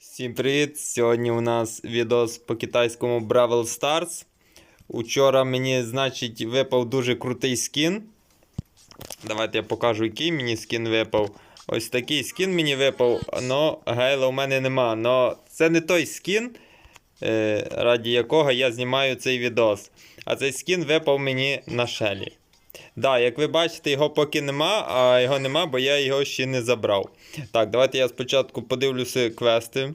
Всім привіт! Сьогодні у нас відос по китайському Brawl Stars. Учора мені, значить, випав дуже крутий скін. Давайте я покажу, який мені скін випав. Ось такий скін мені випав, но гейла у мене нема. Но це не той скін, е, раді якого я знімаю цей відос. А цей скін випав мені на шелі. Да, як ви бачите, його поки нема, а його нема, бо я його ще не забрав. Так, давайте я спочатку подивлюся квести.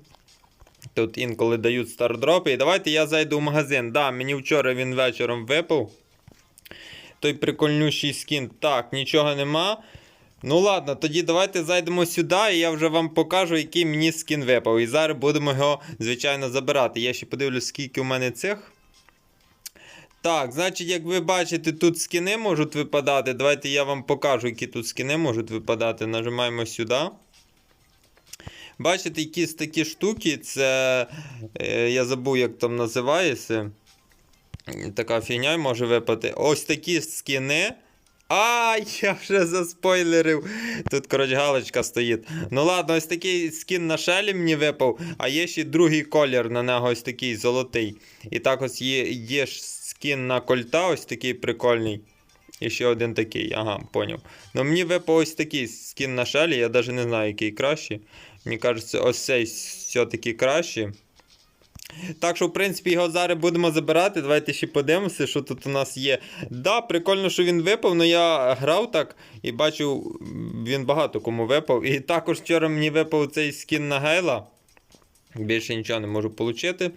Тут інколи дають стардропи. І давайте я зайду в магазин. Да, мені вчора він вечором випав. Той прикольнющий скін. Так, нічого нема. Ну ладно, тоді давайте зайдемо сюди, і я вже вам покажу, який мені скін випав. І зараз будемо його, звичайно, забирати. Я ще подивлюсь, скільки у мене цих. Так, значить, як ви бачите, тут скини можуть випадати. Давайте я вам покажу, які тут скини можуть випадати. Нажимаємо сюди. Бачите, якісь такі штуки, це. Е, я забув, як там називається. Така фігня може випати. Ось такі скини. Ай, я вже заспойлерив. Тут, коротше, галочка стоїть. Ну ладно, ось такий скін на шелі мені випав, а є ще другий колір на нього ось такий золотий. І так ось є, є ж скін на кольта, ось такий прикольний. І ще один такий, ага, поняв. Ну мені випав ось такий скін на шелі, я навіть не знаю, який кращий. Мені кажеться, ось цей все-таки кращий. Так що, в принципі, його зараз будемо забирати. Давайте ще подивимося, що тут у нас є. Да, прикольно, що він випав, але я грав так і бачив, він багато кому випав. І також вчора мені випав цей скін на гейла. Більше нічого не можу отримати.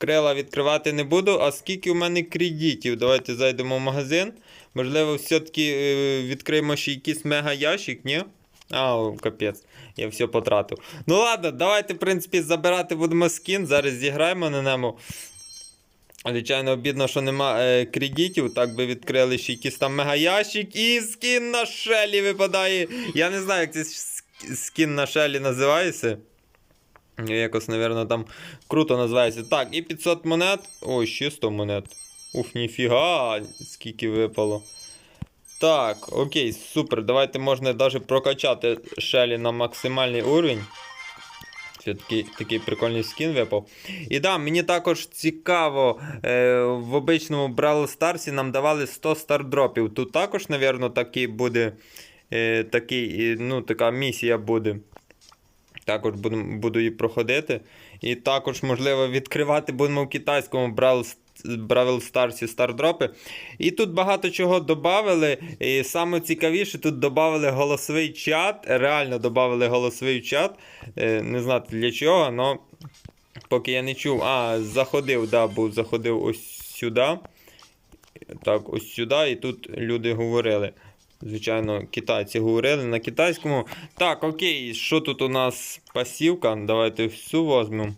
Крила відкривати не буду. А скільки у мене кредитів? Давайте зайдемо в магазин. Можливо, все-таки е, відкриємо ще якийсь мега ящик, ні? А, капець, я все потратив. Ну ладно, давайте, в принципі, забирати будемо скін. Зараз зіграємо на ньому. Звичайно, обідно, що нема е, кредитів. Так би відкрили ще якийсь там мегаящик і скін на шелі випадає. Я не знаю, як цей скін на шелі називається. Якось, напевно, там круто називається. Так, і 500 монет. Ой, ще 100 монет. Ух, ніфіга, скільки випало. Так, окей, супер. Давайте можна навіть прокачати шелі на максимальний уровень. Все-таки такий прикольний скін випав. І да, мені також цікаво, е, в обичному Brawl Старсі нам давали 100 стардропів. Тут також, напевно, такий буде, е, такий, е, ну, така місія буде. Також буду, її проходити. І також, можливо, відкривати будемо в китайському Brawl Бравл Старсі стардропи. І тут багато чого додали. І саме цікавіше, тут додали голосовий чат. Реально додали голосовий чат. Е, Не знати для чого, але поки я не чув. А, заходив, да, був, заходив ось сюди. Так, ось сюди, і тут люди говорили. Звичайно, китайці говорили на китайському. Так, окей, що тут у нас пасівка? Давайте всю візьмемо.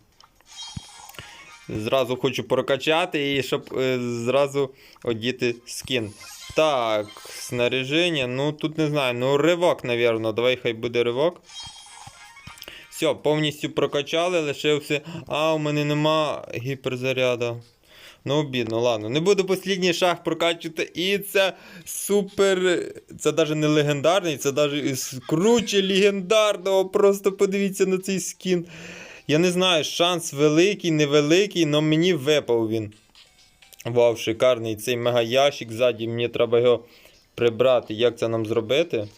Зразу хочу прокачати і щоб е, зразу одіти скін. Так, снаряження. Ну тут не знаю. Ну, ривок, напевно. Давай хай буде ривок. Все, повністю прокачали, лишився. А, у мене нема гіперзаряду. Ну, обідно, ладно. Не буду послідній шаг прокачувати. І це супер. Це навіть не легендарний, це навіть круче легендарного. Просто подивіться на цей скін. Я не знаю, шанс великий, невеликий, але мені випав він. Вау, шикарний цей мегаящик ззаді. Мені треба його прибрати. Як це нам зробити?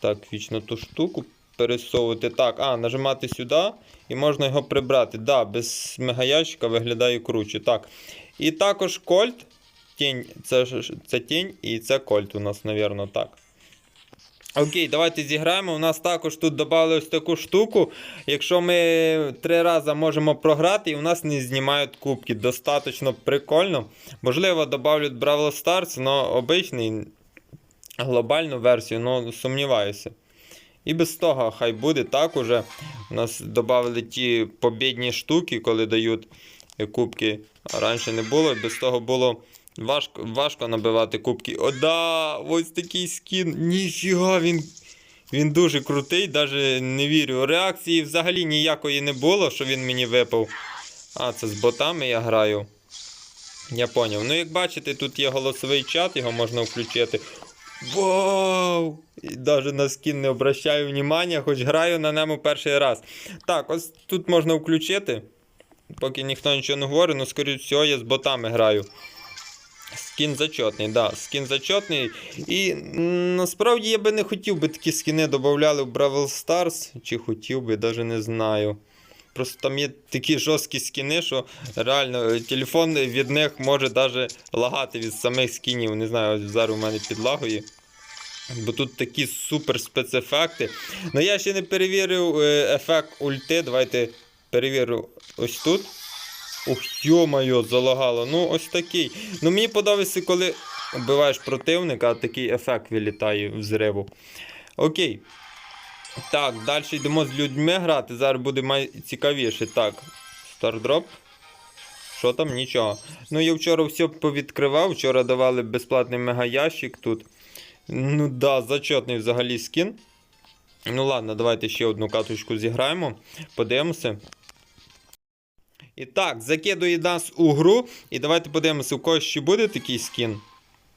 Так, вічно ту штуку пересовувати. Так, а, нажимати сюди і можна його прибрати. Да, без мегаящика виглядає круче. Так. І також кольт. Тінь, це, це тінь і це кольт у нас, напевно, так. Окей, давайте зіграємо. У нас також тут додали ось таку штуку. Якщо ми три рази можемо програти, і у нас не знімають кубки. Достаточно прикольно. Можливо, додавлять Brawl Stars, але обичний глобальну версію, але сумніваюся. І без того хай буде так уже. У нас додали ті побідні штуки, коли дають кубки. Раніше не було, без того було важко, важко набивати кубки. О, да! Ось такий скін. Ніфіга, він, він дуже крутий, навіть не вірю. Реакції взагалі ніякої не було, що він мені випав. А, це з ботами я граю. Я поняв. Ну, як бачите, тут є голосовий чат, його можна включити. Вау! І навіть на скін не обращаю внимання, хоч граю на ньому перший раз. Так, ось тут можна включити. Поки ніхто нічого не говорить, ну, скоріше всього, я з ботами граю. Скін зачетний, да, скін зачетний. І насправді я би не хотів би такі скіни додавали в Бравл Stars. Чи хотів би, навіть не знаю. Просто там є такі жорсткі скіни, що реально е, телефон від них може навіть лагати від самих скінів. Не знаю, ось зараз у мене підлагує. Бо тут такі супер спецефекти. Ну я ще не перевірив е, ефект ульти. Давайте перевірю ось тут. Ух, йо-моє, залагало. Ну, ось такий. Ну, мені подобається, коли вбиваєш противника, такий ефект вилітає взриву. Окей. Так, далі йдемо з людьми грати. Зараз буде май... цікавіше. Так. Стардроп. Що там? Нічого. Ну, я вчора все повідкривав. Вчора давали безплатний мегаящик тут. Ну да, зачетний взагалі скін. Ну ладно, давайте ще одну каточку зіграємо. Подивимося. І так, закидує нас у гру. І давайте подивимося, у когось ще буде такий скін.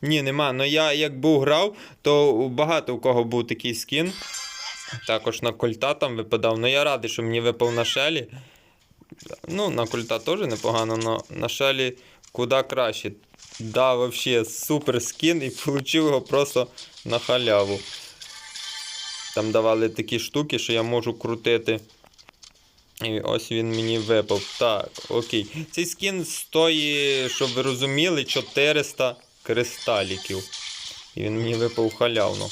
Ні, нема. Ну я як був грав, то багато у кого був такий скін. Також на кольта там випадав. Ну я радий, що мені випав на шелі. Ну, на кольта теж непогано, але на шелі куди краще. Да, вообще супер скін і получив його просто на халяву. Там давали такі штуки, що я можу крутити. І ось він мені випав. Так, окей. Цей скін стоїть, щоб ви розуміли, 400 кристаліків. І він мені випав халявно.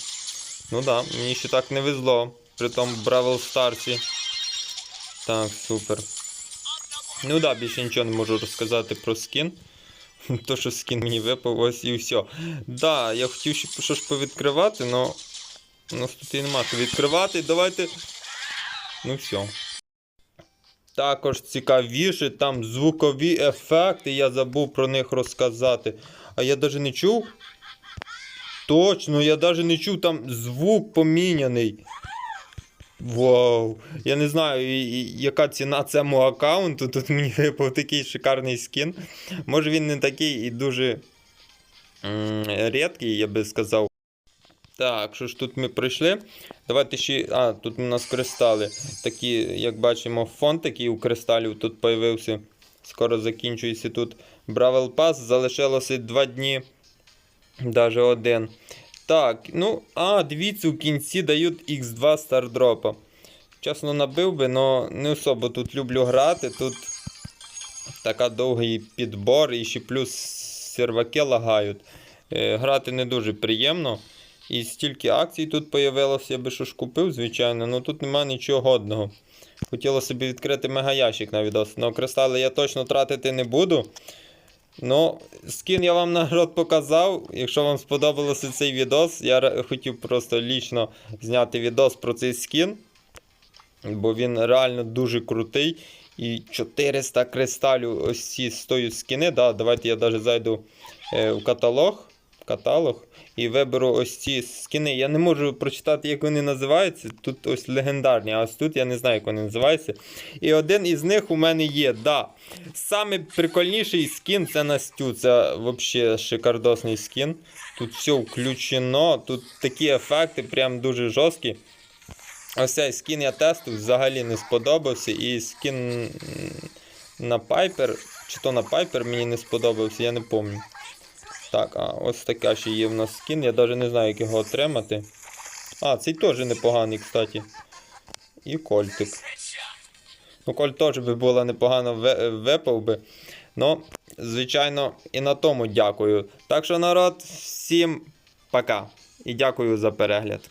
Ну да, мені ще так не везло. При тому Бравл Старсі. Так, супер. Ну да, більше нічого не можу розказати про скін. То, що скін мені випав, ось і все. Да, я хотів ще щось повідкривати, але у нас тут і нема що відкривати. Давайте. Ну все. Також цікавіше, там звукові ефекти, я забув про них розказати. А я навіть не чув. Точно, я навіть не чув, там звук поміняний. Вау! Я не знаю, яка ціна цьому аккаунту. Тут мені випав такий шикарний скін. Може він не такий і дуже рідкий, я би сказав. Так, що ж тут ми пройшли? Давайте ще. А, тут у нас кристали. Такі, як бачимо, фон такий у кристалів тут з'явився. Скоро закінчується тут Бравл Пас. Залишилося 2 дні. Даже один. Так, ну, а, дивіться, у кінці дають X2 стардропа. Чесно набив би, але не особо тут люблю грати. Тут така довгий підбор і ще плюс серваки лагають. Е, грати не дуже приємно. І стільки акцій тут появилося, я би що ж купив, звичайно, але тут немає нічого годного. Хотілося собі відкрити мегаящик на відос. Но я точно тратити не буду. Ну, скін я вам народ показав. Якщо вам сподобався цей відос, я хотів просто лічно зняти відос про цей скін. Бо він реально дуже крутий. І 400 кристалів ось ці стоять скіни. Да, давайте я навіть зайду е, в каталог. Каталог. І виберу ось ці скіни. Я не можу прочитати, як вони називаються. Тут ось легендарні, а ось тут я не знаю, як вони називаються. І один із них у мене є. Да. Саме прикольніший скін це Настю. Це взагалі шикардосний скін. Тут все включено. Тут такі ефекти, прям дуже жорсткі. Ось цей скін я тестив, взагалі не сподобався. І скін на Пайпер, чи то на Пайпер мені не сподобався, я не пам'ятаю. Так, а ось така ще є в нас скін. Я навіть не знаю, як його отримати. А, цей теж непоганий, кстати. І кольтик. Ну, коль теж би було непогано ви- випав би. Ну, звичайно, і на тому дякую. Так що, народ, всім пока. І дякую за перегляд.